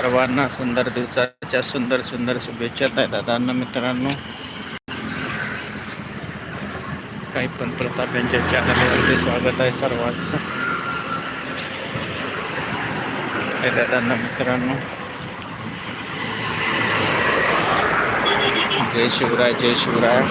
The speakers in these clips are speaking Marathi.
सर्वांना सुंदर दिवसाच्या सुंदर सुंदर शुभेच्छा आहेत दादांना मित्रांनो. काही पण प्रताप यांच्या चॅनलवरती स्वागत आहे सर्वांचं. हे दादांना मित्रांनो. जय शिवराय जय शिवराय.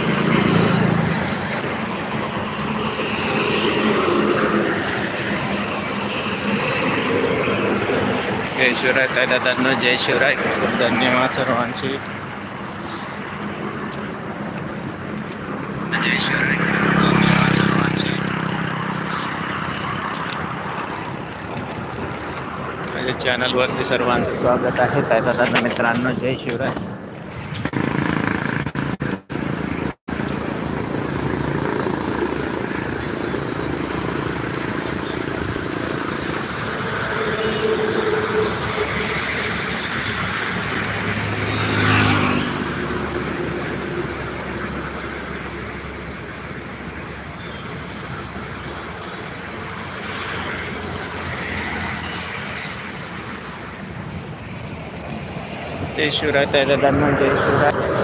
जय शिवराय काय दादांना जय शिवराय. खूप धन्यवाद सर्वांचे. जय शिवराय. धन्यवाद सर्वांचे. माझ्या चॅनलवरती सर्वांचं स्वागत आहे. काय दादांना मित्रांनो जय शिवराय. जय शिवराय त्या दादांना जय शिवराय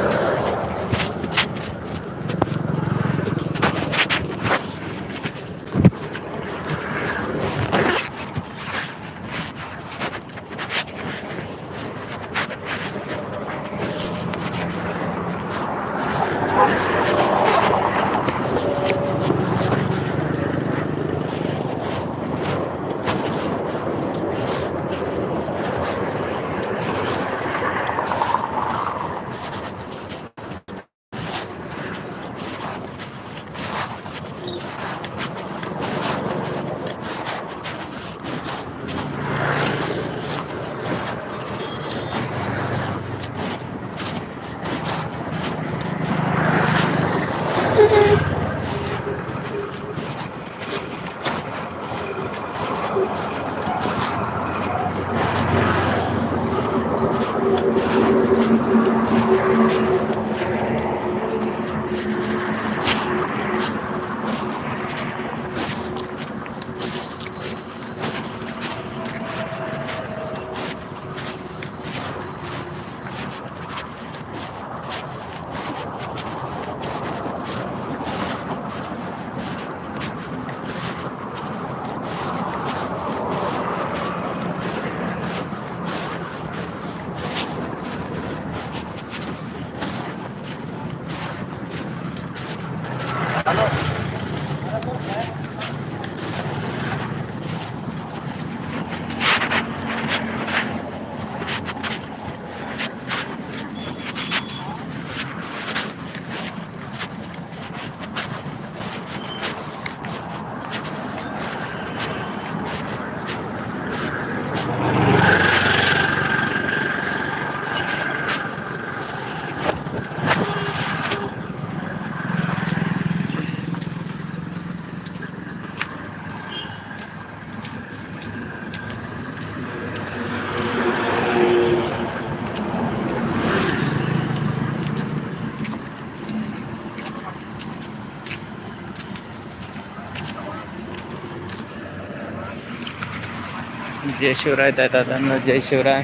जय शिवराय त्या दादांना जय शिवराय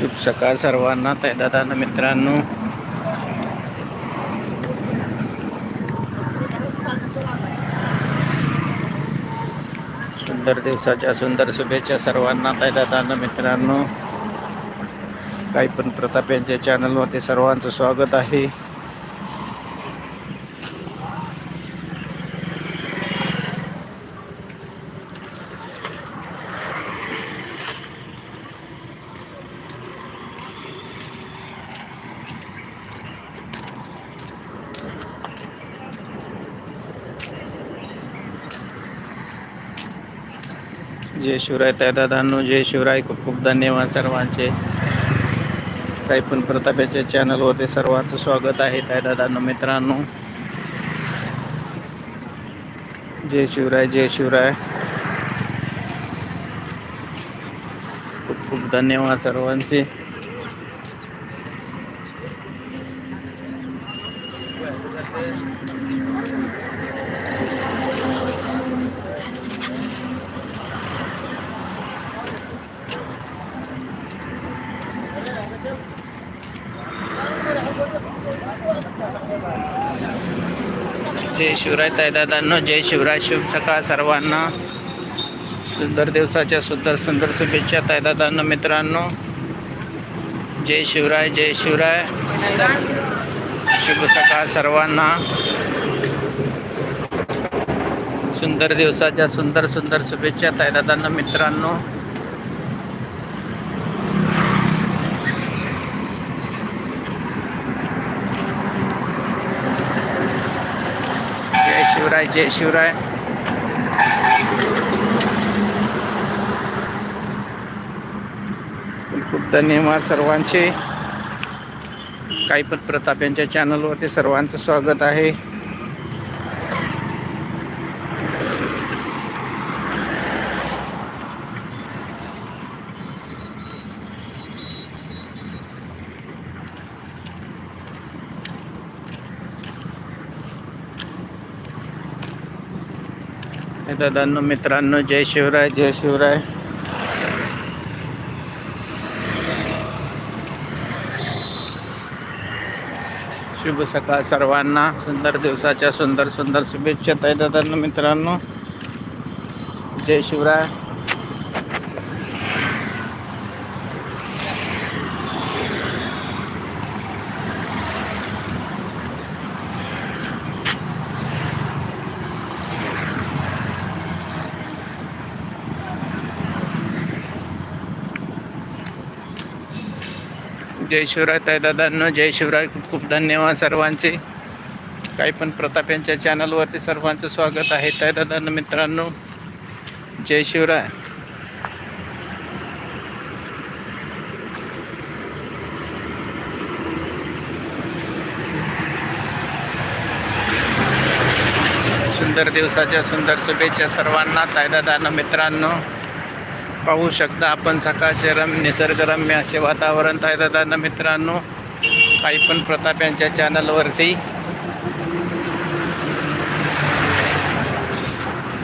शुभ सकाळ सर्वांना त्या दादांना मित्रांनो. सुंदर दिवसाच्या सुंदर शुभेच्छा सर्वांना त्या दादांना मित्रांनो. काही पण प्रताप यांच्या चॅनलवरती सर्वांचं स्वागत आहे. जय शिवराय त्या दादांनो जय शिवराय. खूप खूप धन्यवाद सर्वांचे. काही पण प्रतापाच्या चॅनलवरती सर्वांचं स्वागत आहे त्या दादांनो मित्रांनो. जय शिवराय जय शिवराय. खूप खूप धन्यवाद सर्वांचे. जय शिवराय ताईदादांनो जय शिवराय शुभ सकाळ सर्वांना. सुंदर दिवसाच्या सुंदर सुंदर शुभेच्छा ताईदादांनो मित्रांनो. जय शिवराय जय शिवराय. शुभ सकाळ सर्वांना. सुंदर दिवसाच्या सुंदर सुंदर शुभेच्छा ताईदादांनो मित्रांनो. जय शिवराय. खूप खूप धन्यवाद सर्वांचे. काही पण प्रताप यांच्या चॅनलवरती सर्वांचं स्वागत आहे. दादांनो मित्रांनो जय शिवराय जय शिवराय. शुभ सकाळ सर्वांना. सुंदर दिवसाच्या सुंदर सुंदर शुभेच्छा ताई दादांनो मित्रांनो. जय शिवराय. जय शिवराय ताई दादांनो जय शिवराय. खूप खूप धन्यवाद सर्वांचे. काही पण प्रताप यांच्या चॅनलवरती सर्वांचं स्वागत आहे. ताई दादांनो मित्रांनो जय शिवराय. सुंदर दिवसाच्या सुंदर शुभेच्छा सर्वांना तायदादांना मित्रांनो. पाहू शकता आपण सकाळचे रम निसर्गरम्य असे वातावरण तायदादांना मित्रांनो काही पण प्रताप यांच्या चॅनलवरती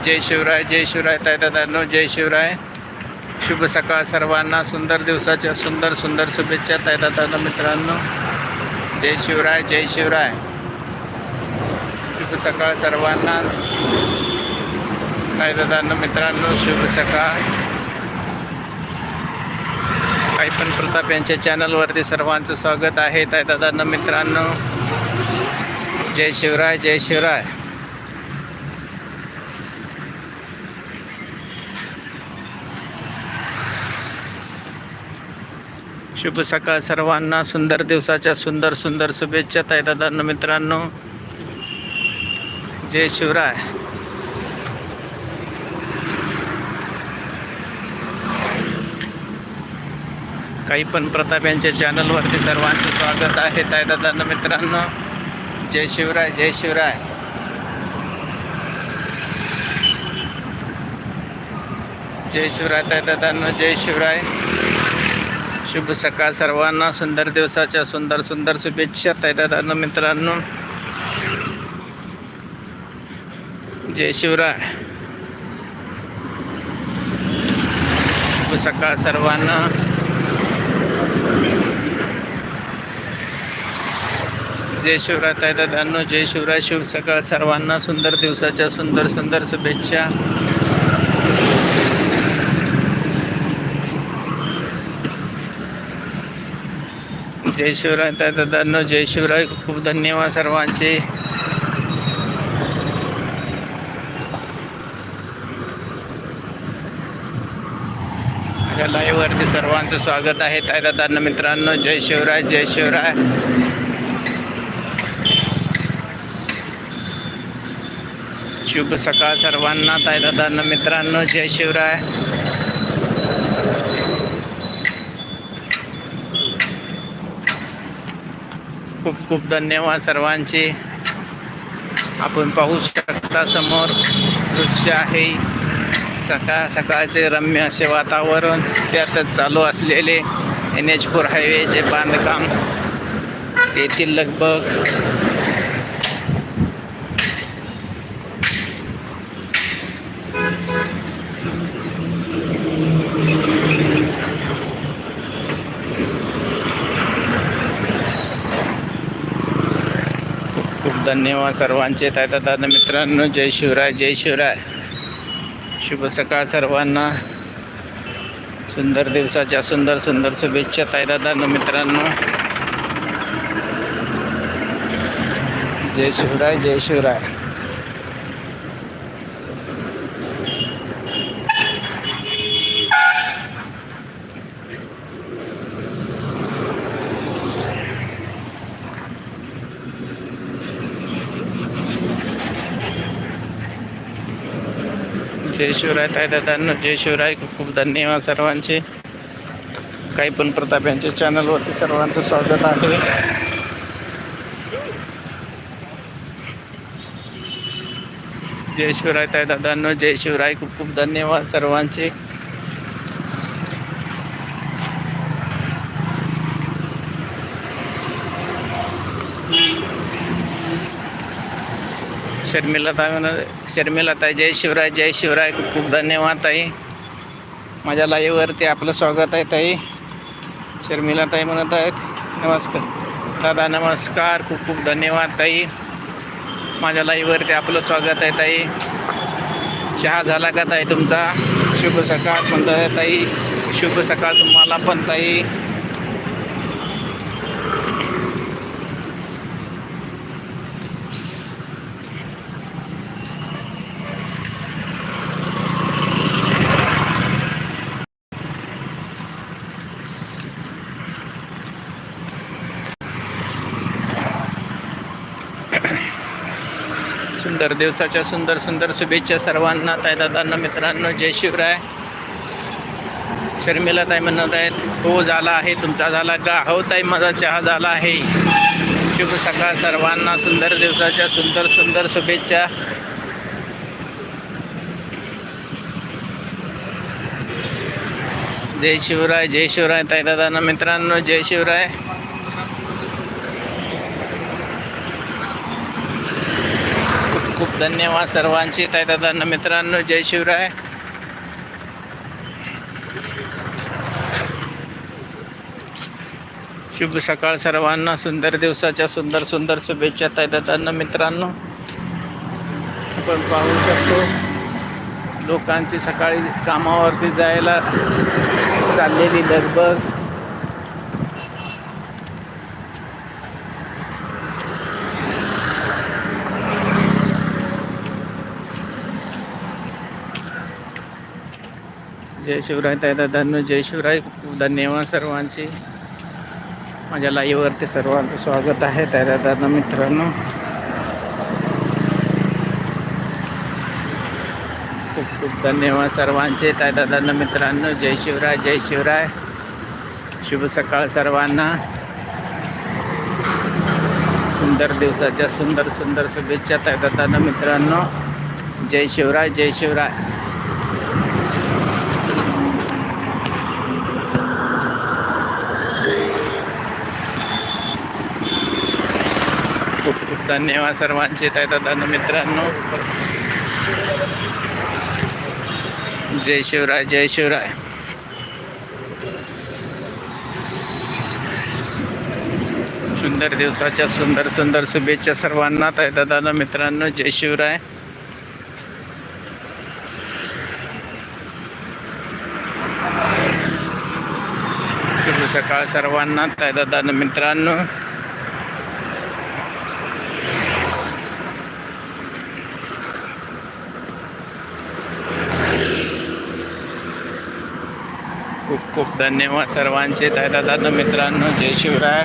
जय शिवराय जय शिवराय तायदादांनो जय शिवराय. शुभ सकाळ सर्वांना. सुंदर दिवसाच्या सुंदर सुंदर शुभेच्छा तायदादांना मित्रांनो. जय शिवराय जय शिवराय. शुभ सकाळ सर्वांना. तायदादांना मित्रांनो शुभ सकाळ. पण प्रताप यांच्या चॅनलवरती सर्वांचं स्वागत आहे. त्या दादांना मित्रांनो जय शिवराय जय शिवराय. शुभ सकाळ सर्वांना सुंदर दिवसाच्या सुंदर सुंदर शुभेच्छा. ताई दादांना मित्रांनो जय शिवराय. काही पण प्रताप यांच्या चॅनलवरती सर्वांचं स्वागत आहे. ताय दादा मित्रांनो जय शिवराय जय शिवराय. जय शिवराय ताय दादांनो जय शिवराय. शुभ सकाळ सर्वांना सुंदर दिवसाच्या सुंदर सुंदर शुभेच्छा ताय दादांना मित्रांनो. जय शिवराय. शुभ सकाळ सर्वांना. जय शिवराय ताई दादांनो जय शिवराय शिव सकाळ सर्वांना सुंदर दिवसाच्या सुंदर सुंदर शुभेच्छा. जय शिवराय ताई दादांनो जय शिवराय. खूप धन्यवाद सर्वांचे. या लाईव्हवरती सर्वांचं स्वागत आहे ताई दादांना मित्रांनो. जय शिवराय जय शिवराय. शुभ सकाळ सर्वांना ताईदादांना मित्रांनो जय शिवराय. खूप खूप धन्यवाद सर्वांचे. आपण पाहू शकता समोर दृश्य आहे. सकाळ सकाळचे रम्य असे वातावरण त्यातच चालू असलेले एन एच फोर हायवेचे बांधकाम. येथील लगभग धन्यवाद सर्वांचे. दादा मित्रांनो जय शिवराय जय शिवराय. शुभ सकाळ सर्वांना. सुंदर दिवसाच्या सुंदर सुंदर शुभेच्छा दादा मित्रांनो. जय शिवराय जय शिवराय. जय शिवराय ताय दादांनो जय शिवराय खूप खूप धन्यवाद सर्वांचे. काही पण प्रताप यांच्या चॅनलवरती सर्वांचं स्वागत आहे. जय शिवराय ताय दादांनो जय शिवराय खूप खूप धन्यवाद सर्वांचे. शर्मिलाताई म्हणत शर्मिलाताई जय शिवराय जय शिवराय खूप खूप धन्यवाद ताई. माझ्या लाईव्हवरती आपलं स्वागत आहे ताई. शर्मिला ताई म्हणत आहेत नमस्कार. दादा नमस्कार खूप खूप धन्यवाद ताई. माझ्या लाईव्हवरती आपलं स्वागत आहे ताई. चहा झाला का ताई तुमचा? शुभ सकाळ म्हणत आहे ताई. शुभ सकाळ तुम्हाला पण ताई. वाढदिवसाच्या दिवसाच्या सुंदर सुंदर शुभेच्छा सर्वांना ताई दादांना मित्रांनो जय शिवराय. शर्मिला ताई म्हणत आहेत हो झाला आहे तुमचा झाला का? हो ताई माझा चहा झाला आहे. शुभ सकाळ सर्वांना सुंदर दिवसाच्या सुंदर सुंदर शुभेच्छा. जय शिवराय जय शिवराय ताई दादांना मित्रांनो जय शिवराय खूप खूप धन्यवाद सर्वांचे. ताई दादांना मित्रांनो जय शिवराय. शुभ सकाळ सर्वांना. सुंदर दिवसाच्या सुंदर सुंदर शुभेच्छा ताई दादांना मित्रांनो. आपण पाहू शकतो लोकांची सकाळी कामावरती जायला चाललेली लगबग. जय शिवराय दादा धन्य जय शिवराय. खूप धन्यवाद सर्वांचे. माझ्या लाईव्हवरती सर्वांचं स्वागत आहे दादा दादा मित्रांनो. खूप खूप धन्यवाद सर्वांचे दादा दादा मित्रांनो. जय शिवराय जय शिवराय. शुभ सकाळ सर्वांना. सुंदर दिवसाच्या सुंदर सुंदर शुभेच्छा दादा दादा मित्रांनो. जय शिवराय जय शिवराय. धन्यवाद सर्वांचे ताई दादा मित्रांनो. जय शिवराय जय शिवराय. सुंदर दिवसाच्या सुंदर सुंदर शुभेच्छा सर्वांना ताई दादा मित्रांनो जय शिवराय. शुभ सकाळ सर्वांना ताई दादा मित्रांनो. खूप धन्यवाद सर्वांचे. दादा मित्रांनो. जय शिवराय.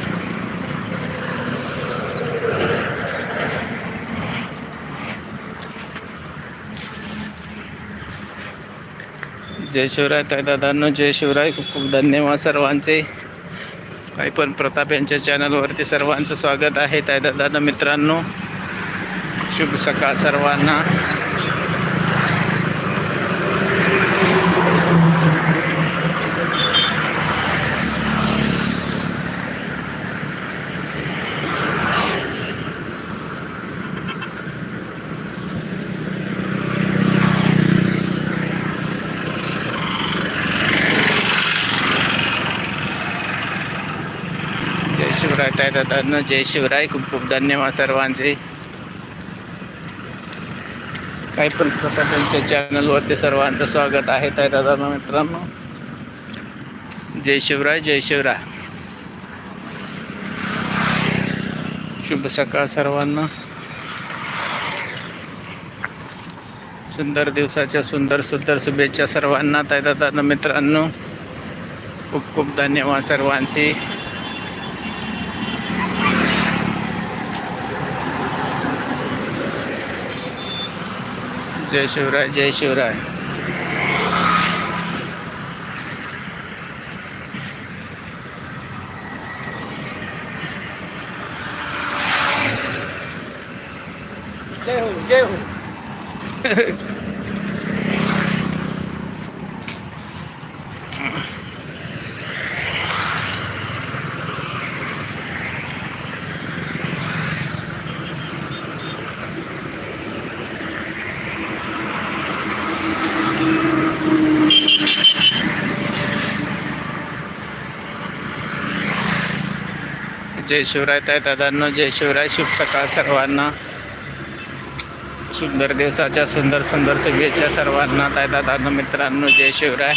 जय शिवराय दादांनो. जय शिवराय. खूप खूप धन्यवाद सर्वांचे. काही पण प्रताप यांच्या चॅनलवरती सर्वांचं स्वागत आहे. दादा मित्रांनो. शुभ सकाळ सर्वांना. दादांनो जय शिवराय. खूप खूप धन्यवाद सर्वांचे. काही पण प्रकाशांच्या चॅनलवरती सर्वांचं स्वागत आहे. ताई दादा मित्रांनो. जय शिवराय जय शिवराय. शुभ सकाळ सर्वांना. सुंदर दिवसाच्या सुंदर सुंदर शुभेच्छा सर्वांना. ताई दादा मित्रांनो खूप खूप धन्यवाद सर्वांची. जय शिवराय जय शिवराय जय हो जय हो जय शिवराय ताय दादांनो जय शिवराय. शुभ सकाळ सर्वांना. सुंदर दिवसाच्या सुंदर सुंदर शुभेच्छा सर्वांना ताय दादांनो मित्रांनो जय शिवराय.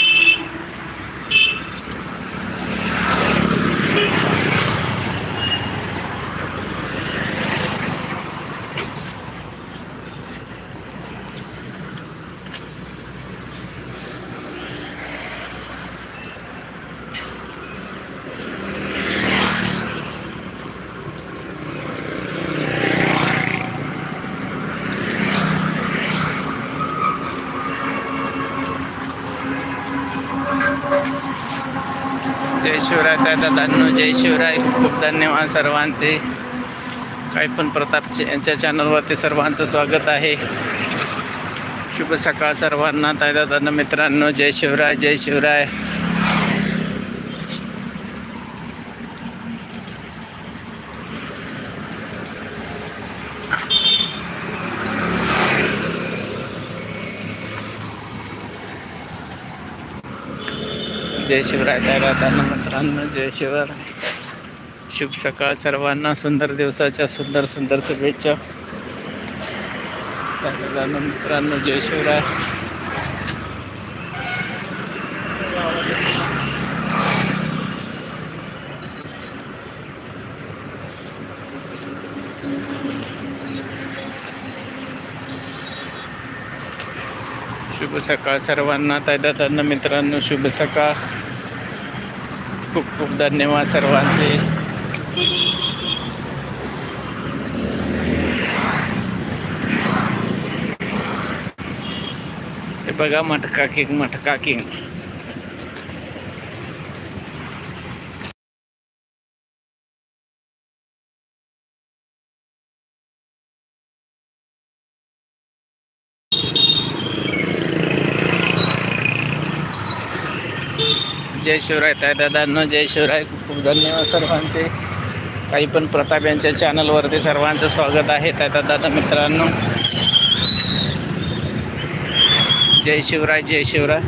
शिवराय कायदा दादांनो जय शिवराय. खूप धन्यवाद सर्वांचे. काही पण प्रतापचे यांच्या चॅनलवरती सर्वांचं स्वागत आहे. शुभ सकाळ सर्वांना. ताई दादांनो मित्रांनो जय शिवराय जय शिवराय. जय शिवराय ताई दादांनो मित्रांनो जय म्हणजे शिवराय शुभ सकाळ सर्वांना सुंदर दिवसाच्या सुंदर सुंदर शुभेच्छा. ताई मित्रांनो जय शिवराय. शुभ सकाळ सर्वांना ताई मित्रांनो शुभ सकाळ. खूप खूप धन्यवाद सर्वांचे. हे बघा मटका किंग मटका किंग. जय शिवराय त्या दादांना जय शिवराय. खूप खूप धन्यवाद सर्वांचे. काही पण प्रताप यांच्या चॅनलवरती सर्वांचं स्वागत आहे त्या दादा मित्रांनो. जय शिवराय जय शिवराय.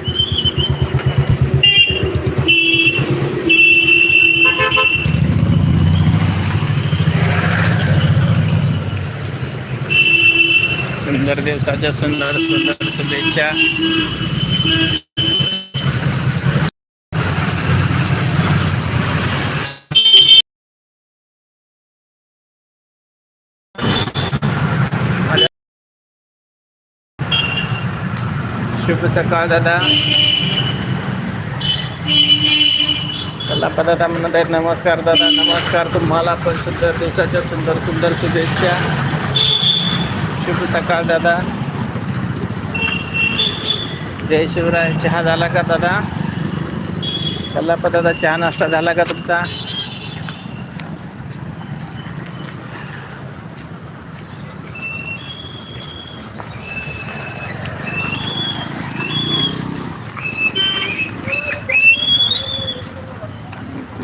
सुंदर दिवसाच्या सुंदर सुंदर शुभेच्छा. शुभ सकाळ दादा कल्लापा दादा म्हणत आहेत नमस्कार दादा. नमस्कार तुम्हाला पण सुंदर दिवसाच्या सुंदर सुंदर शुभेच्छा. शुभ सकाळ दादा जय शिवराय. चहा झाला का दादा? कल्लापा दादा चहा नाश्ता झाला का तुमचा?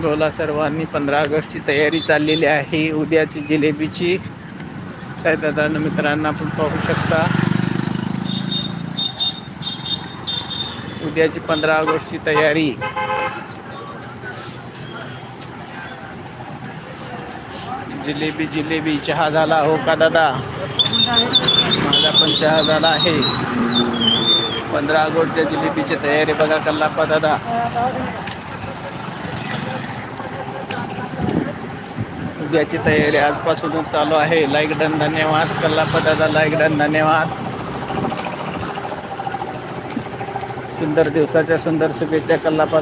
बोला सर्वांनी पंधरा ऑगस्टची तयारी चाललेली आहे. उद्याची जिलेबीची काय दादा मित्रांना आपण पाहू शकता. उद्याची पंधरा ऑगस्टची तयारी. जिलेबी जिलेबी चहा झाला. हो का दादा? माझा पण चहा झाला आहे. पंधरा ऑगस्टच्या जिलेबीची तयारी बघा कल्लाप्पा दादा. उद्याची तयारी आजपासूनच चालू आहे. लाईक डन धन्यवाद. कल्लापदाचा लाईक डन धन्यवाद. सुंदर दिवसाच्या सुंदर शुभेच्छा कल्लाप्पा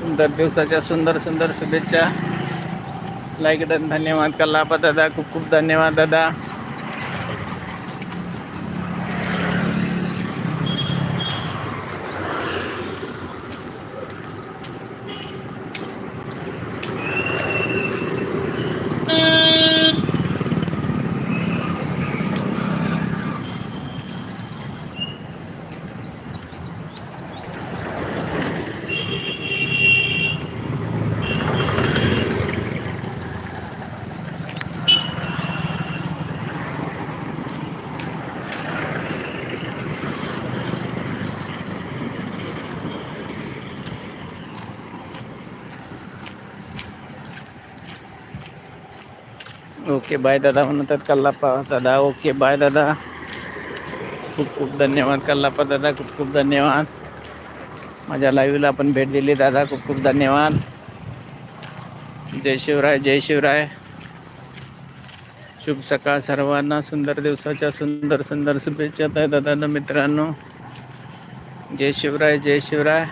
सुंदर दिवसाच्या सुंदर सुंदर शुभेच्छा. लाईक डन धन्यवाद कल्लापा दादा खूप खूप धन्यवाद दादा. ओके बाय दादा म्हणतात कल्लाप्पा. दादा ओके बाय दादा. खूप खूप धन्यवाद कल्लापा दादा खूप खूप धन्यवाद. माझ्या लाईव्हला आपण भेट दिली दादा खूप खूप धन्यवाद. जय शिवराय जय शिवराय. शुभ सकाळ सर्वांना सुंदर दिवसाच्या सुंदर सुंदर शुभेच्छा आहे दादा मित्रांनो. जय शिवराय जय शिवराय.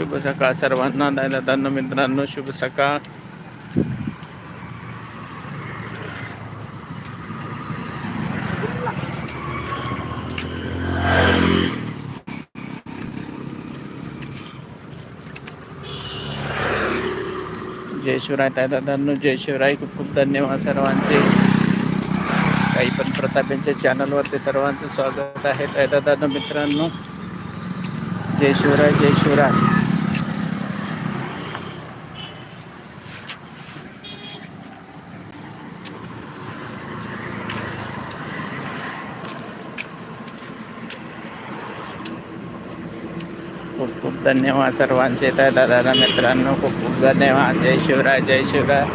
शुभ सकाळ सर्वांना दादा मित्रांनो शुभ सकाळ. जय शिवराय ताई दादांनो जय शिवराय. खूप खूप धन्यवाद सर्वांचे. काही पण प्रताप यांच्या चॅनलवरती सर्वांचं स्वागत आहे. ताई दादा मित्रांनो जय शिवराय जय शिवराय खूप खूप धन्यवाद सर्वांचे. तर दादा मित्रांनो खूप खूप धन्यवाद. जय शिवराय जय शिवराय.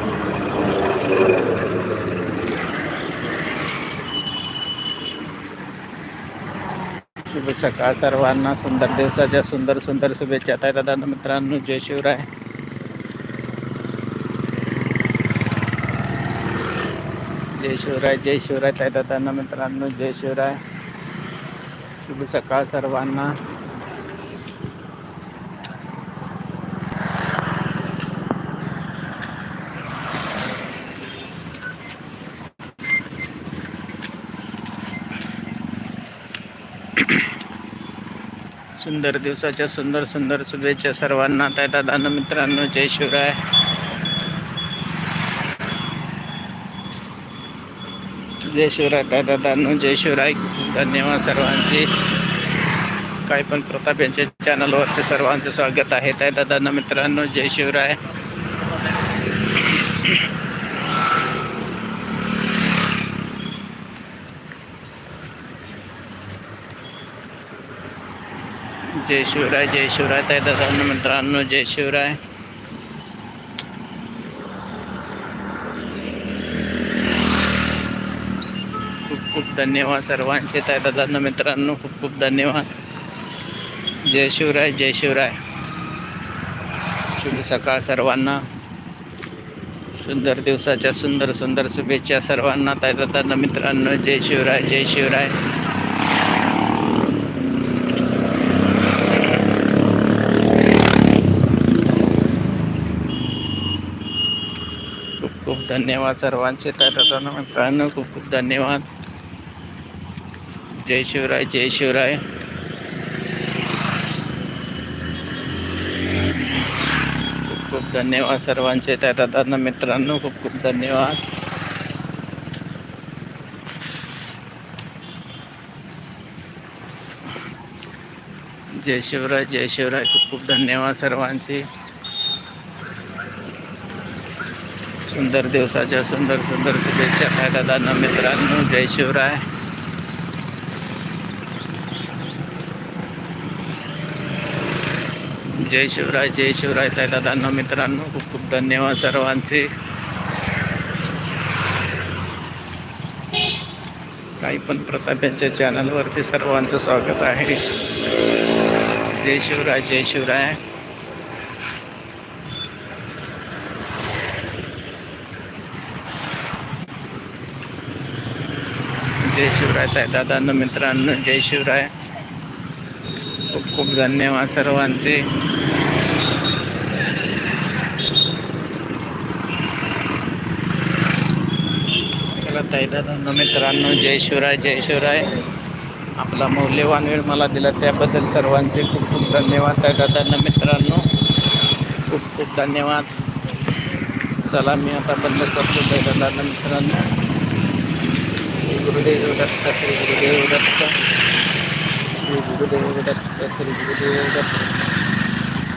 शुभ सकाळ सर्वांना. सुंदर दिवसाच्या सुंदर सुंदर शुभेच्छा. ताई दादा मित्रांनो जय शिवराय. जय शिवराय जय शिवराय. ताई दादा मित्रांनो जय शिवराय. शुभ सकाळ सर्वांना. सुंदर दिवसाच्या सुंदर सुंदर शुभेच्छा सर्वांना. त्या दादा मित्रांनो जय शिवराय. जय शिवराय ताई दादांनो जय शिवराय. धन्यवाद सर्वांचे. काही पण प्रताप यांच्या चॅनलवरती सर्वांचं स्वागत आहे. त्या दादांना मित्रांनो जय शिवराय. जय शिवराय जय शिवराय. ताई दादांनो मित्रांनो जय शिवराय. खूप खूप धन्यवाद सर्वांचे ताई दादांनो मित्रांनो खूप खूप धन्यवाद. जय शिवराय जय शिवराय. शुभ सकाळ सर्वांना. सुंदर दिवसाच्या सुंदर सुंदर शुभेच्छा सर्वांना ताई मित्रांनो. जय शिवराय जय शिवराय खूप खूप धन्यवाद सर्वांचे. तर दादांना मित्रांनो खूप खूप धन्यवाद. जय शिवराय जय शिवराय. खूप खूप धन्यवाद सर्वांचे. त्या दादांना मित्रांनो खूप खूप धन्यवाद. जय शिवराय जय शिवराय. खूप खूप धन्यवाद सर्वांचे. सुंदर दिवसाच्या सुंदर सुंदर शुभेच्छा काय दादा मित्रांनो. जय शिवराय. जय शिवराय जय शिवराय ताई दादांनो मित्रांनो. खूप खूप धन्यवाद सर्वांचे. काही पण प्रताप यांच्या चॅनलवरती सर्वांचं स्वागत आहे. जय शिवराय जय शिवराय. जय शिवराय ताई दादांनो मित्रांनो जय शिवराय. खूप खूप धन्यवाद सर्वांचे. चला ताई दादांनो मित्रांनो जय शिवराय जय शिवराय. आपला मौल्यवान वेळ मला दिला त्याबद्दल सर्वांचे खूप खूप धन्यवाद ताई दादांना मित्रांनो. खूप खूप धन्यवाद. चला मी आता बंद करतो ताई दादांना मित्रांनो. グルデーブだった、セリグルデーブだった、セリグルデーブだっ、セリグルデーブだっ。